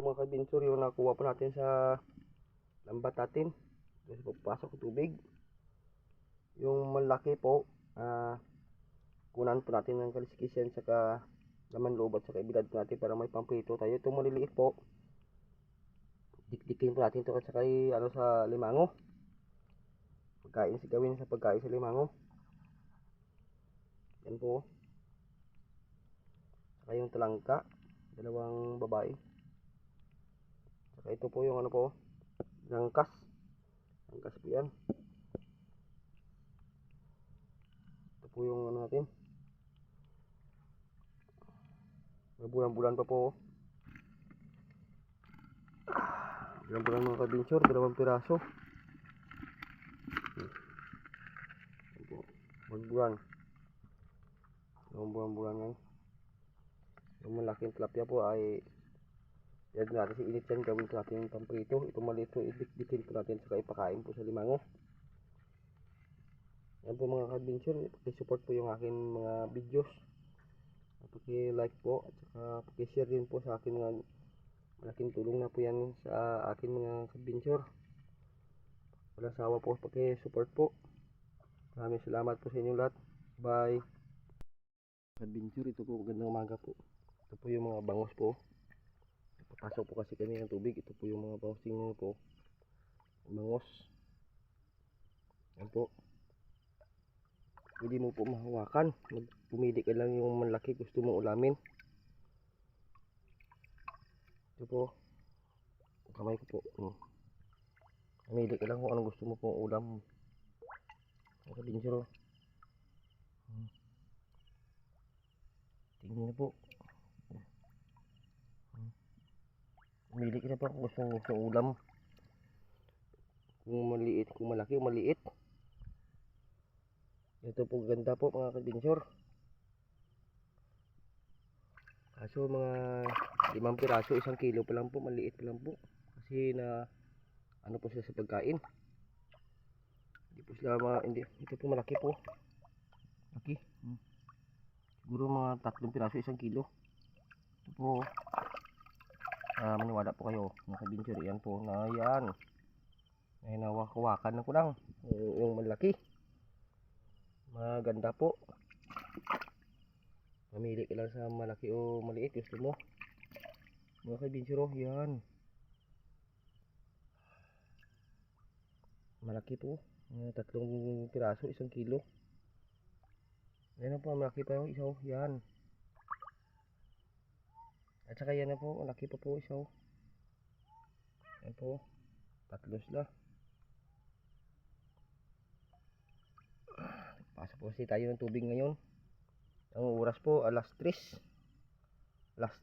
Yung mga kabinsur, yung nakuha po natin sa lambat natin. Tapos pagpasok tubig. Yung malaki po, ah, kunan po natin ng kaliskisan saka laman loob at saka ibilad po natin para may pamprito tayo. Itong maliliit po, dikdikin po natin ito at saka ano sa limango. Pagkain si gawin sa pagkain sa limango. Yan po. Saka yung talangka, dalawang babae. Saka ito po yung ano po, langkas. Langkas po yan. Ito po yung ano natin. May bulan-bulan pa po. oh. Bulan-bulan mga kabinsyor, dalawang piraso. Bulan-bulan. Dalawang bulan-bulan yan. Yung malaking tilapia po ay yan natin si init yan gawin po natin yung pamprito. Ito maliit po, idikdikin po natin saka ipakain po sa limango. Yan po mga kabinsyur, paki-support po yung akin mga videos. Paki-like po at saka paki-share din po sa akin mga malaking tulong na po yan sa akin mga kabinsyur. Walang sawa po paki-support po. Maraming salamat po sa inyo lahat. Bye. Adventure, ito po magandang umaga po. Ito po yung mga bangos po. Papasok po kasi kami ng tubig. Ito po yung mga bangosing nyo po. Bangos. Yan po. Pwede mo po mahawakan. Pumili ka lang yung malaki gusto mong ulamin. Ito po. Kamay ko po. Hmm. Pumili ka lang kung anong gusto mo pong ulam. Ang kabinsyuro. Hmm. Tingnan niyo po. Pumili ka na pa kung gusto sa ulam. Kung maliit, kung malaki maliit. Ito po ganda po mga kabinsyor. Kaso mga limang piraso, isang kilo pa lang po, maliit pa lang po. Kasi na ano po sila sa pagkain. Hindi po sila mga, hindi, ito po malaki po. Laki. Hmm. Siguro mga tatlong piraso, isang kilo. Ito po. Ah, maniwala po kayo, mga kabinsyor. Yan po, na yan. Ay nawakan na ko lang. Yung, malaki. Maganda po. Mamili ka lang sa malaki o maliit. Gusto mo. Mga kabinsyor, oh, yan. Malaki po. Tatlong piraso, isang kilo. Yan po, malaki pa yung isa, oh. Yan. At saka yan na po, malaki pa po isa, oh. Yan po. Tatlo sila. Pasok po kasi tayo ng tubig ngayon. Ang oras po, alas 3. Alas,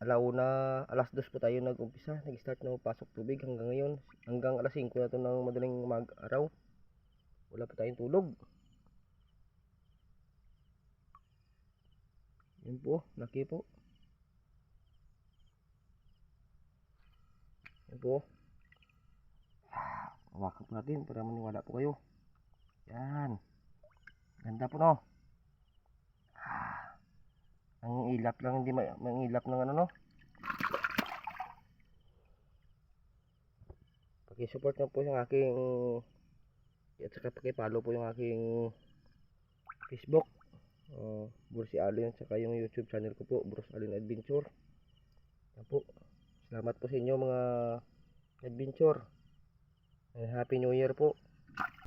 alauna, alas 2 po tayo nag-umpisa. Nag-start na pasok tubig hanggang ngayon. Hanggang alas 5 na to ng madaling mag-araw. Wala pa tayong tulog. Yan po, laki po. Yan po. Hawakan po natin para maniwala po kayo. Yan. Ganda po no. Ah. Ang ilap lang, hindi ma ang ilap ng ano no. Paki-support na po yung aking at saka paki-follow po yung aking Facebook. Uh, Bruce Allen saka yung YouTube channel ko po, Bruce Allen Adventure. Yan po. Salamat po sa inyo mga adventure. And Happy New Year po.